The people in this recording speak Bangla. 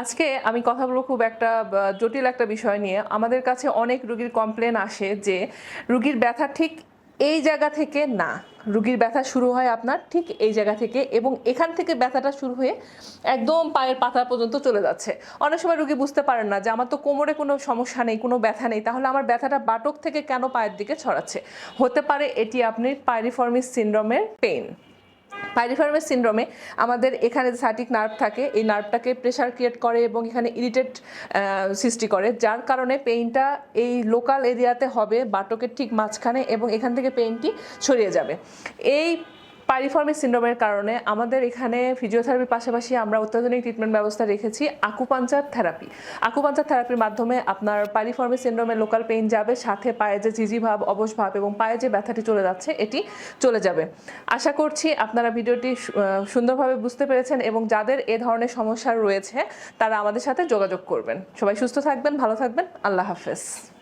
আজকে আমি কথা বলব খুব একটা জটিল একটা বিষয় নিয়ে। আমাদের কাছে অনেক রুগীর কমপ্লেন আসে যে, রুগীর ব্যথা ঠিক এই জায়গা থেকে না। রুগীর ব্যথা শুরু হয় আপনার ঠিক এই জায়গা থেকে এবং এখান থেকে ব্যথাটা শুরু হয়ে একদম পায়ের পাতা পর্যন্ত চলে যাচ্ছে। অনেক সময় রুগী বুঝতে পারেন না যে, আমার তো কোমরে কোনো সমস্যা নেই, কোনো ব্যথা নেই, তাহলে আমার ব্যথাটা বাটক থেকে কেন পায়ের দিকে ছড়াচ্ছে? হতে পারে এটি আপনি পাইরিফর্মিস সিন্ড্রোমের পেইন পাইরিফার্মের সিন্ড্রোমে আমাদের এখানে যে সার্টিক নার্ভ থাকে, এই নার্ভটাকে প্রেশার ক্রিয়েট করে এবং এখানে ইরিটেট সৃষ্টি করে, যার কারণে পেইনটা এই লোকাল এরিয়াতে হবে, বাটকের ঠিক মাঝখানে এবং এখান থেকে পেইনটি ছড়িয়ে যাবে। এই পাইরিফর্মিক সিন্ড্রোমের কারণে আমাদের এখানে ফিজিওথেরাপির পাশাপাশি আমরা অত্যাধুনিক ট্রিটমেন্ট ব্যবস্থা রেখেছি আকুপাঞ্চার থেরাপি আকুপাঞ্চার থেরাপির মাধ্যমে আপনার পাইরিফর্মিক সিন্ড্রোমে লোকাল পেইন যাবে, সাথে পায়ে যে ঝিঝি ভাব, অবশ ভাব এবং পায়ে যে ব্যথাটি চলে যাচ্ছে, এটি চলে যাবে। আশা করছি আপনারা ভিডিওটি সুন্দরভাবে বুঝতে পেরেছেন এবং যাদের এ ধরনের সমস্যা রয়েছে, তারা আমাদের সাথে যোগাযোগ করবেন। সবাই সুস্থ থাকবেন, ভালো থাকবেন, আল্লাহ হাফেজ।